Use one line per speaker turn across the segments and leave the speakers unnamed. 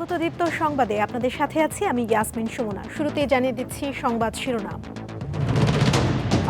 স্বাগত দীপ্ত সংবাদে আপনাদের সাথে আছি আমি ইয়াসমিন সুমনা। শুরুতেই জানিয়ে দিচ্ছি সংবাদ শিরোনাম।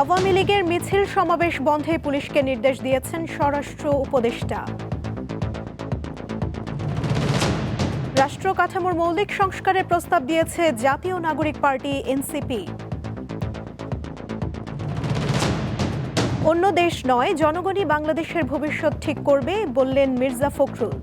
আওয়ামী লীগের মিছিল সমাবেশ বন্ধে পুলিশকে নির্দেশ দিয়েছেন স্বরাষ্ট্র উপদেষ্টা। রাষ্ট্র কাঠামোর মৌলিক সংস্কারের প্রস্তাব দিয়েছে জাতীয় নাগরিক পার্টি এনসিপি। অন্য দেশ নয়, জনগণই বাংলাদেশের ভবিষ্যৎ ঠিক করবে বললেন মির্জা ফখরুল।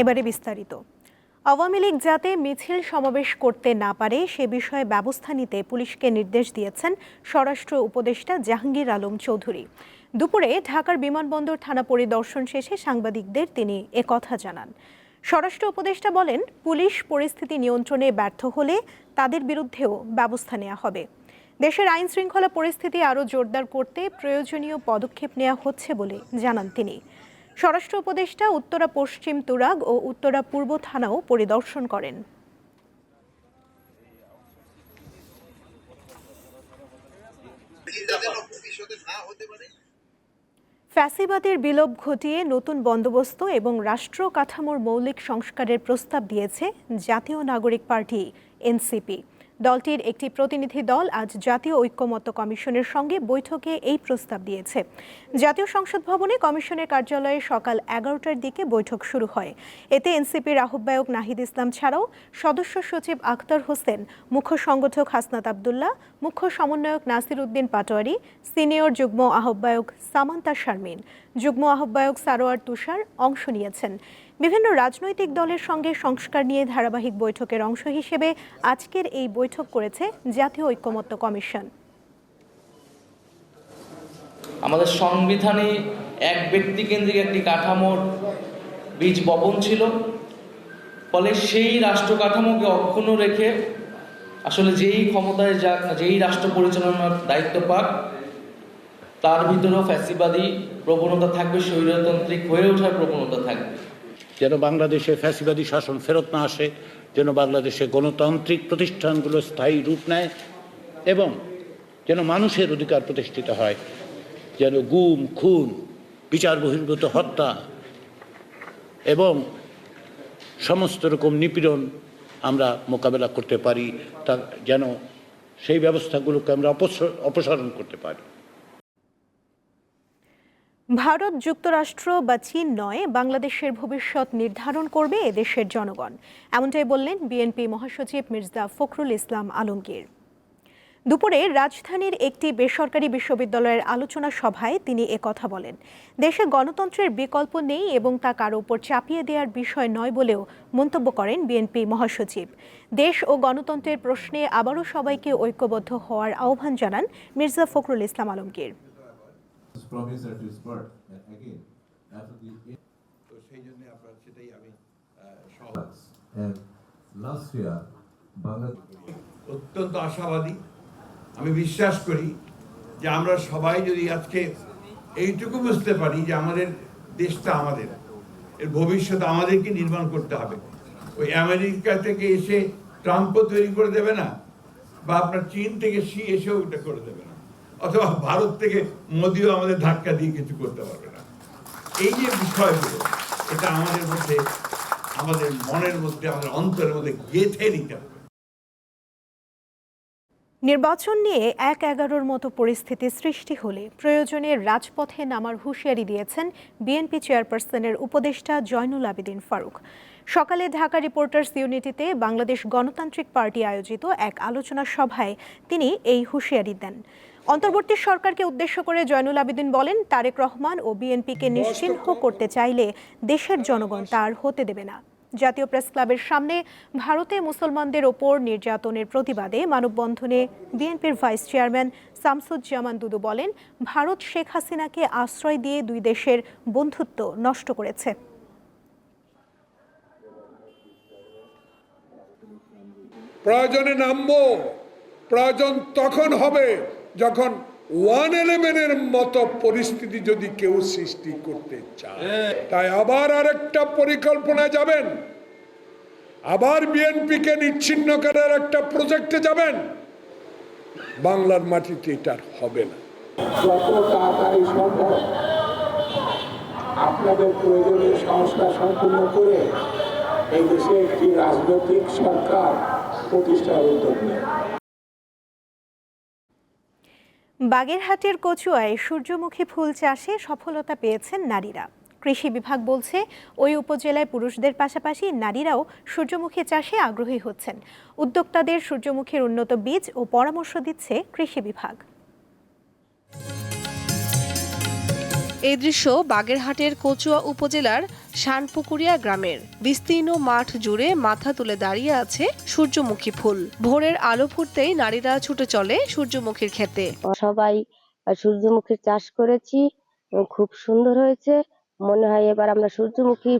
এবারে বিস্তারিত। আওয়ামী লীগ যাতে মিছিল সমাবেশ করতে না পারে, সে বিষয়ে ব্যবস্থা নিতে পুলিশকে নির্দেশ দিয়েছেন স্বরাষ্ট্র উপদেষ্টা জাহাঙ্গীর আলম চৌধুরী। দুপুরে ঢাকার বিমানবন্দর থানা পরিদর্শন শেষে সাংবাদিকদের তিনি একথা জানান। স্বরাষ্ট্র উপদেষ্টা বলেন, পুলিশ পরিস্থিতি নিয়ন্ত্রণে ব্যর্থ হলে তাদের বিরুদ্ধেও ব্যবস্থা নেওয়া হবে। দেশের আইন শৃঙ্খলা পরিস্থিতি আরও জোরদার করতে প্রয়োজনীয় পদক্ষেপ নেওয়া হচ্ছে বলে জানান তিনি। স্বরাষ্ট্র উপদেষ্টা উত্তরা পশ্চিম তুরাগ ও উত্তরা পূর্ব থানাও পরিদর্শন করেন। ফ্যাসিবাদের বিলোপ ঘটিয়ে নতুন বন্দোবস্ত এবং রাষ্ট্র কাঠামোর মৌলিক সংস্কারের প্রস্তাব দিয়েছে জাতীয় নাগরিক পার্টি, এনসিপি। দলটির একটি প্রতিনিধি দল আজ জাতীয় ঐক্যমত্য কমিশনের সঙ্গে বৈঠকে এই প্রস্তাব দিয়েছে। জাতীয় সংসদ ভবনে কমিশনের কার্যালয়ে সকাল এগারোটার দিকে বৈঠক শুরু হয়। এতে এনসিপির আহ্বায়ক নাহিদ ইসলাম ছাড়াও সদস্য সচিব আখতার হোসেন, মুখ্য সংগঠক হাসনাত আবদুল্লাহ, মুখ্য সমন্বয়ক নাসির উদ্দিন পাটোয়ারি, সিনিয়র যুগ্ম আহ্বায়ক সামান্তা শারমিন। যুগ্ম আহ্বায়ক সারোয়ার তুষার অংশ নিয়েছেন। বিভিন্ন রাজনৈতিক দলের সঙ্গে সংস্কার নিয়ে ধারাবাহিক বৈঠকের অংশ হিসেবে আজকের এই বৈঠক করেছে জাতীয় ঐক্যমত্য কমিশন।
আমাদের সংবিধানে এক ব্যক্তি কেন্দ্রিক একটি কাঠামোর বীজ বপন ছিল। ফলে সেই রাষ্ট্র কাঠামোকে অক্ষুণ্ণ রেখে আসলে যেই ক্ষমতায় যাক যেই রাষ্ট্র পরিচালনার দায়িত্ব পাক, তার ভিতরেও ফ্যাসিবাদী প্রবণতা থাকবে, স্বৈরতান্ত্রিক হয়ে ওঠার প্রবণতা থাকবে।
যেন বাংলাদেশে ফ্যাসিবাদী শাসন ফেরত না আসে, যেন বাংলাদেশে গণতান্ত্রিক প্রতিষ্ঠানগুলো স্থায়ী রূপ নেয়, এবং যেন মানুষের অধিকার প্রতিষ্ঠিত হয়, যেন গুম, খুন, বিচার বহির্ভূত হত্যা, এবং সমস্ত রকম নিপীড়ন আমরা মোকাবেলা করতে পারি, তা যেন সেই ব্যবস্থাগুলোকে আমরা অপস- অপসারণ করতে পারি।
ভারত যুক্তরাষ্ট্র বা চীন নয়, বাংলাদেশের ভবিষ্যৎ নির্ধারণ করবে এদেশের জনগণ। এমনটাই বললেন বিএনপি মহাসচিব মির্জা ফখরুল ইসলাম আলমগীর। দুপুরে রাজধানীর একটি বেসরকারি বিশ্ববিদ্যালয়ের আলোচনা সভায় তিনি একথা বলেন। দেশে গণতন্ত্রের বিকল্প নেই এবং তা কারও উপর চাপিয়ে দেওয়ার বিষয় নয় বলেও মন্তব্য করেন বিএনপি মহাসচিব। দেশ ও গণতন্ত্রের প্রশ্নে আবারও সবাইকে ঐক্যবদ্ধ হওয়ার আহ্বান জানান Mirza Fakhrul Islam Alamgir.
Is birth, and again, after the.
তো সেই জন্য আপনার সেটাই আমি আহ, সহ
And last
অত্যন্ত আশাবাদী। আমি বিশ্বাস করি যে আমরা সবাই যদি আজকে এইটুকু বুঝতে পারি যে আমাদের দেশটা আমাদের এর ভবিষ্যৎ আমাদেরকে নির্মাণ করতে হবে। ওই আমেরিকা থেকে এসে ট্রাম্পও তৈরি করে দেবে না বা আপনার চীন থেকে সি এসেও ওটা করে দেবে না। অথবা ভারত থেকে মোদিও আমাদের ধাক্কা দিয়ে কিছু করতে পারবে না। এই যে বিষয়গুলো, এটা আমাদের মধ্যে, আমাদের মনের মধ্যে, আমাদের অন্তরের মধ্যে গেঁথে নিতে হবে।
নির্বাচন নিয়ে এক এগারোর মতো পরিস্থিতি সৃষ্টি হলে প্রয়োজনে রাজপথে নামার হুঁশিয়ারি দিয়েছেন বিএনপি চেয়ারপারসনের উপদেষ্টা জয়নুল আবেদিন ফারুক। সকালে ঢাকা রিপোর্টার্স ইউনিটিতে বাংলাদেশ গণতান্ত্রিক পার্টি আয়োজিত এক আলোচনা সভায় তিনি এই হুঁশিয়ারি দেন। অন্তর্বর্তী সরকারকে উদ্দেশ্য করে জয়নুল আবেদিন বলেন তারেক রহমান ও বিএনপিকে নিশ্চিহ্ন করতে চাইলে দেশের জনগণ তার হতে দেবে না। জাতীয় প্রেস ক্লাবের সামনে ভারতে মুসলমানদের ওপর নির্যাতনের প্রতিবাদে মানববন্ধনে বিএনপির ভাইস চেয়ারম্যান শামসুজ্জামান দুদু বলেন ভারত শেখ হাসিনাকে আশ্রয় দিয়ে দুই দেশের বন্ধুত্ব নষ্ট করেছে।
প্রয়োজনে নামবো প্রয়োজন তখন হবে। যখন ওয়ান ইলেভেনের মতো পরিস্থিতি যদি কেউ সৃষ্টি করতে চায় তাই আবার আরেকটা পরিকল্পনা যাবেন। আবার বিএনপিকে নিচ্ছিন্ন করার একটা প্রজেক্টে যাবেন। বাংলার মাটিতে এটা আর হবে না।
যত তাড়াতাড়ি সম্ভব আপনাদের প্রয়োজনীয় সংস্কার সম্পূর্ণ করে এই দেশে একটি রাজনৈতিক সরকার প্রতিষ্ঠার উদ্যোগ নেয়
বাগেরহাটের কচুয়ায় সূর্যমুখী ফুল চাষে সফলতা পেয়েছেন নারীরা। কৃষি বিভাগ বলছে, ওই উপজেলায় পুরুষদের পাশাপাশি নারীরাও সূর্যমুখী চাষে আগ্রহী হচ্ছেন। উদ্যোক্তাদের সূর্যমুখীর উন্নত বীজ ও পরামর্শ দিচ্ছে কৃষি বিভাগ।
এই দৃশ্য বাগেরহাটের কচুয়া উপজেলার শানপুকুরিয়া গ্রামের। বিস্তীর্ণ মাঠ জুড়ে মাথা তুলে দাঁড়িয়ে আছে সূর্যমুখী ফুল। ভোরের আলো ফুটতেই নারীরা ছুটে চলে সূর্যমুখীর ক্ষেতে।
সবাই সূর্যমুখী চাষ করেছি, খুব সুন্দর হয়েছে। মনে হয় এবার আমরা সূর্যমুখী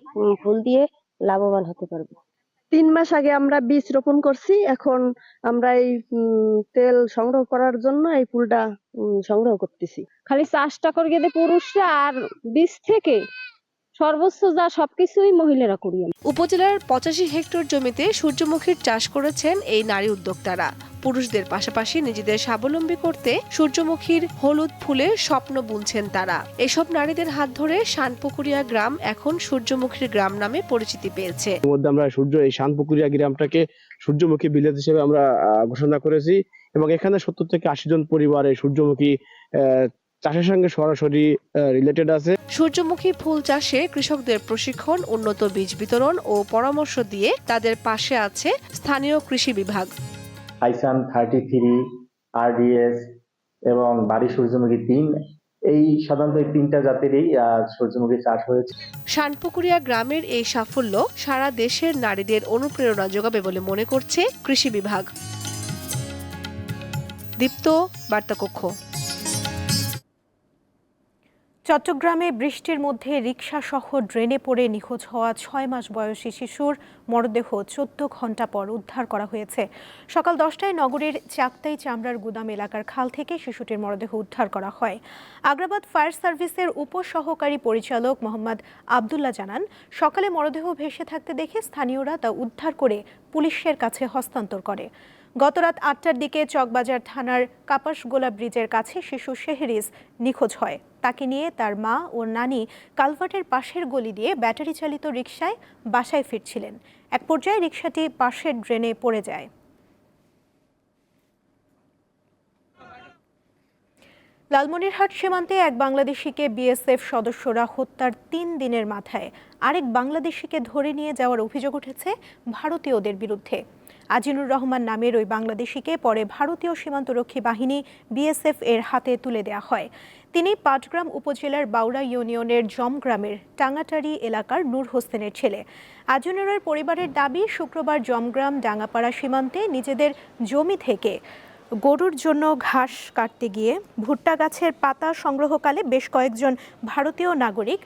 ফুল দিয়ে লাভবান হতে পারব।
তিন মাস আগে আমরা বীজ রোপণ করছি, এখন আমরা এই তেল সংগ্রহ করার জন্য এই ফুলটা সংগ্রহ করতেছি। খালি চাষটা করে গেলে পুরুষরা আর বীজ থেকে সর্বোচ্চ যা সবকিছুই মহিলারা করি
উপজেলার পঁচাশি হেক্টর জমিতে সূর্যমুখীর চাষ করেছেন এই নারী উদ্যোক্তারা। পুরুষদের পাশাপাশি নিজেদের স্বাবলম্বী করতে সূর্যমুখীর হলুদ ফুলের স্বপ্ন বুনছেন তারা। এসব নারীদের হাত ধরে শানপুকুরিয়া গ্রাম এখন সূর্যমুখীর গ্রাম নামে পরিচিতি পেয়েছে।
এর মধ্যে আমরা সূর্য এই শানপুকুরিয়া গ্রামটাকে সূর্যমুখী বিলেত হিসেবে আমরা আহ, ঘোষণা করেছি এবং এখানে সত্তর থেকে আশি জন পরিবারে সূর্যমুখী আহ, চাষের সঙ্গে সরাসরি রিলেটেড আছে।
সূর্যমুখী ফুল চাষে কৃষকদের প্রশিক্ষণ উন্নত বীজ বিতরণ ও পরামর্শ দিয়ে তাদের পাশে আছে স্থানীয় কৃষি বিভাগ।
হাইসান থার্টি থ্রি আরডিএস এবং বাড়ি সূর্যমুখী তিন এই সাধারণত এই তিনটা জাতেরই আহ, সূর্যমুখী চাষ হয়েছে।
শানপুকুরিয়া গ্রামের এই সাফল্য সারা দেশের নারীদের অনুপ্রেরণা যোগাবে বলে মনে করছে কৃষি বিভাগ। দীপ্ত বার্তাকক্ষ।
চট্টগ্রামে বৃষ্টির মধ্যে রিকশা সহ ড্রেনে পড়ে নিখোঁজ হওয়া ছয় মাস বয়সী শিশুর মরদেহ চোদ্দ ঘণ্টা পর উদ্ধার করা হয়েছে। সকাল দশটায় নগরীর চাকতাই চামড়ার গুদাম এলাকার খাল থেকে শিশুটির মরদেহ উদ্ধার করা হয়। আগ্রাবাদ ফায়ার সার্ভিসের উপসহকারী পরিচালক মোহাম্মদ আবদুল্লাহ জানান, সকালে মরদেহ ভেসে থাকতে দেখে স্থানীয়রা তা উদ্ধার করে পুলিশের কাছে হস্তান্তর করে। গতরাত আটটার দিকে চকবাজার থানার কাপাসগোলা ব্রিজের কাছে শিশু শেহরিজ নিখোঁজ হয়। তাকে নিয়ে তার মা ও নানি কালভার্টের পাশের গলি দিয়ে ব্যাটারি চালিত রিকশায় বাসায় ফিরছিলেন। এক পর্যায়ে রিকশাটি পাশের ড্রেনে পড়ে যায়। লালমনিরহাট সীমান্তে এক বাংলাদেশিকে বিএসএফ সদস্যরা হত্যার তিন দিনের মাথায় আরেক বাংলাদেশিকে ধরে নিয়ে যাওয়ার অভিযোগ উঠেছে ভারতীয়দের বিরুদ্ধে। আজিনুর রহমান নামের ওই বাংলাদেশিকে পরে ভারতীয় সীমান্তরক্ষী বাহিনী বিএসএফ এর হাতে তুলে দেওয়া হয়। তিনি পাটগ্রাম উপজেলার বাউড়া ইউনিয়নের জমগ্রামের টাঙ্গাটারি এলাকার নূর হোসেনের ছেলে। আজিনুরের পরিবারের দাবি, শুক্রবার জমগ্রাম ডাঙ্গাপাড়া সীমান্তে নিজেদের জমি থেকে গরুর জন্য ঘাস কাটতে গিয়ে ভুট্টা গাছের পাতা সংগ্রহকালে বেশ কয়েকজন ভারতীয় নাগরিক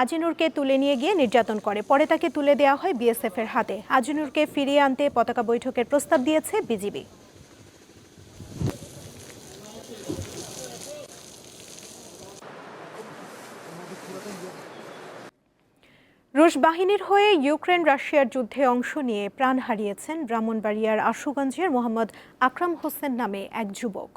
আজিনুরকে তুলে নিয়ে গিয়ে নির্যাতন করে। পরে তাকে তুলে দেওয়া হয় বিএসএফ এর হাতে। আজিনুরকে ফিরিয়ে আনতে পতাকা বৈঠকের প্রস্তাব দিয়েছে বিজিবি। রুশ বাহিনীর হয়ে ইউক্রেন রাশিয়ার যুদ্ধে অংশ নিয়ে প্রাণ হারিয়েছেন ব্রাহ্মণবাড়িয়ার আশুগঞ্জের মোহাম্মদ আকরাম হোসেন নামে এক যুবক।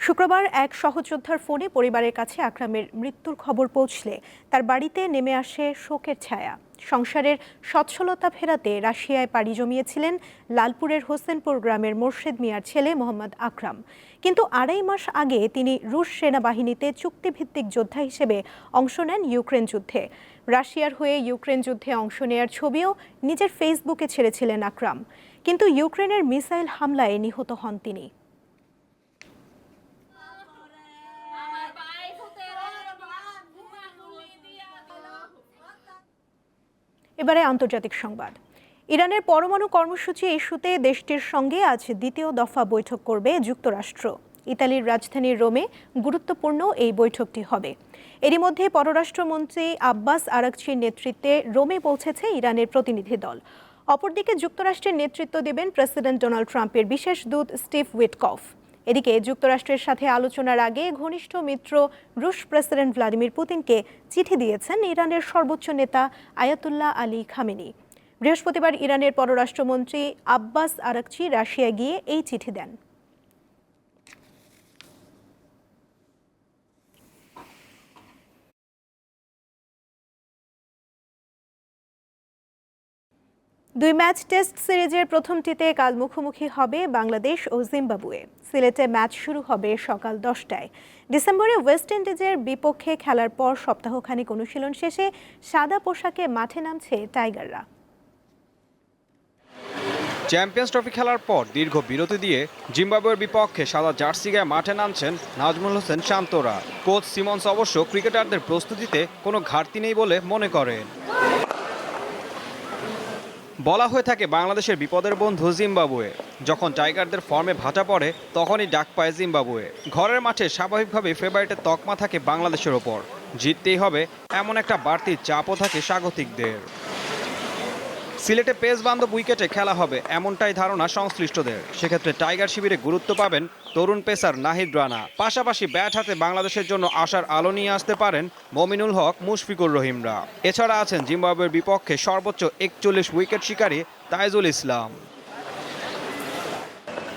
শুক্রবার এক সহযোদ্ধার ফোনে পরিবারের কাছে আকরামের মৃত্যুর খবর পৌঁছলে তার বাড়িতে নেমে আসে শোকের ছায়া। সংসারের সচ্ছলতা ফেরাতে রাশিয়ায় পাড়ি জমিয়েছিলেন লালপুরের হোসেনপুর গ্রামের মোর্শেদ মিয়ার ছেলে মোহাম্মদ আকরাম। কিন্তু আড়াই মাস আগে তিনি রুশ সেনাবাহিনীতে চুক্তিভিত্তিক যোদ্ধা হিসেবে অংশ নেন ইউক্রেন যুদ্ধে। রাশিয়ার হয়ে ইউক্রেন যুদ্ধে অংশ নেয়ার ছবিও নিজের ফেসবুকে ছেড়েছিলেন আকরাম। কিন্তু ইউক্রেনের মিসাইল হামলায় নিহত হন তিনি। এবারে আন্তর্জাতিক সংবাদ। ইরানের পরমাণু কর্মসূচি ইস্যুতে দেশটির সঙ্গে আজ দ্বিতীয় দফা বৈঠক করবে যুক্তরাষ্ট্র। ইতালির রাজধানী রোমে গুরুত্বপূর্ণ এই বৈঠকটি হবে। এরই মধ্যে পররাষ্ট্রমন্ত্রী আব্বাস আরাকচির নেতৃত্বে রোমে পৌঁছেছে ইরানের প্রতিনিধি দল। অপরদিকে যুক্তরাষ্ট্রের নেতৃত্ব দেবেন প্রেসিডেন্ট ডোনাল্ড ট্রাম্পের বিশেষ দূত স্টিভ উইটকফ। এদিকে যুক্তরাষ্ট্রের সাথে আলোচনার আগে ঘনিষ্ঠ মিত্র রুশ প্রেসিডেন্ট ভ্লাদিমির পুতিনকে চিঠি দিয়েছেন ইরানের সর্বোচ্চ নেতা আয়াতুল্লাহ আলী খামেনি। বৃহস্পতিবার ইরানের পররাষ্ট্রমন্ত্রী আব্বাস আরাকচি রাশিয়া গিয়ে এই চিঠি দেন। দুই ম্যাচ টেস্ট সিরিজের প্রথমটিতে কাল মুখোমুখি হবে বাংলাদেশ ও জিম্বাবুয়ে। সিলেটে ম্যাচ শুরু হবে সকাল দশটায়। ডিসেম্বরে ওয়েস্ট ইন্ডিজের বিপক্ষে খেলার পর সপ্তাহখানিক অনুশীলন শেষে সাদা পোশাকে মাঠে নামছে টাইগাররা।
চ্যাম্পিয়ন্স ট্রফি খেলার পর দীর্ঘ বিরতি দিয়ে জিম্বাবুয়ের বিপক্ষে সাদা জার্সি গায়ে মাঠে নামছেন নাজমুল হোসেন শান্তরা। কোচ সিমন্স অবশ্য ক্রিকেটারদের প্রস্তুতিতে কোনো ঘাটতি নেই বলে মনে করেন। বলা হয়ে থাকে বাংলাদেশের বিপদের বন্ধু জিম্বাবুয়ে। যখন টাইগারদের ফর্মে ভাটা পড়ে, তখনই ডাক পায় জিম্বাবুয়ে। ঘরের মাঠে স্বাভাবিকভাবে ফেভারিটের তকমা থাকে বাংলাদেশের ওপর। জিততেই হবে, এমন একটা বাড়তি চাপও থাকে স্বাগতিকদের। সিলেটে পেস বান্ধব উইকেটে খেলা হবে, এমনটাই ধারণা সংশ্লিষ্টদের। সেক্ষেত্রে টাইগার শিবিরে গুরুত্ব পাবেন তরুণ পেসার নাহিদ রানা। পাশাপাশি ব্যাট হাতে বাংলাদেশের জন্য আশার আলো নিয়ে আসতে পারেন মমিনুল হক, মুশফিকুর রহিমরা। এছাড়া আছেন জিম্বাবুয়ের বিপক্ষে সর্বোচ্চ একচল্লিশ উইকেট শিকারী তাইজুল ইসলাম।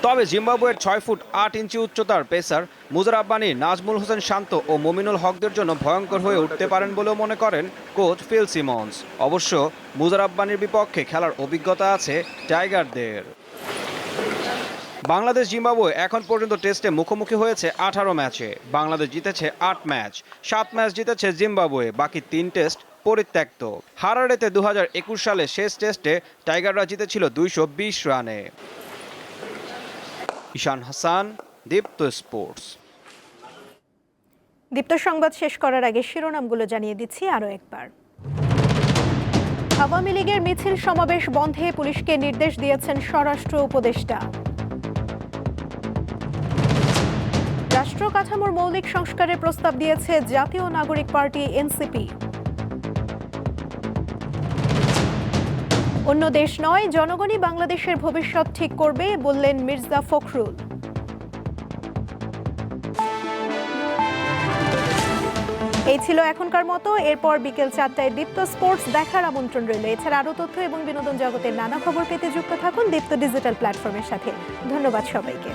তবে জিম্বাবুয়ের ছয় ফুট আট ইঞ্চি উচ্চতার পেসার মুজারাব্বানি নাজমুল হোসেন শান্ত ও মমিনুল হকদের জন্য ভয়ঙ্কর হয়ে উঠতে পারেন বলেও মনে করেন কোচ ফিল সিমন্স। অবশ্য মুজারাব্বানির বিপক্ষে খেলার অভিজ্ঞতা আছে টাইগারদের। বাংলাদেশ জিম্বাবুয়ে এখন পর্যন্ত টেস্টে মুখোমুখি হয়েছে আঠারো ম্যাচে। বাংলাদেশ জিতেছে আট ম্যাচ। সাত ম্যাচ জিতেছে জিম্বাবুয়ে। বাকি তিন টেস্ট পরিত্যক্ত। হারারেতে দু হাজার একুশ সালে শেষ টেস্টে টাইগাররা জিতেছিল দুইশো বিশ রানে। ঈশান হাসান, দীপ্ত স্পোর্টস।
দীপ্ত সংবাদ শেষ করার আগে শিরোনামগুলো জানিয়ে দিচ্ছি আরও একবার। আওয়ামী লীগের মিছিল সমাবেশ বন্ধে পুলিশকে নির্দেশ দিয়েছেন স্বরাষ্ট্র উপদেষ্টা। রাষ্ট্র কাঠামোর মৌলিক সংস্কারের প্রস্তাব দিয়েছে জাতীয় নাগরিক পার্টি এনসিপি। অন্য দেশ নয়, জনগণই বাংলাদেশের ভবিষ্যৎ ঠিক করবে, বললেন মির্জা ফখরুল। এই ছিল এখনকার মতো। এরপর বিকেল চারটায় দীপ্ত স্পোর্টস দেখার আমন্ত্রণ রইল। এছাড়া আরও তথ্য এবং বিনোদন জগতের নানা খবর পেতে যুক্ত থাকুন দীপ্ত ডিজিটাল প্ল্যাটফর্মের সাথে। ধন্যবাদ সবাইকে।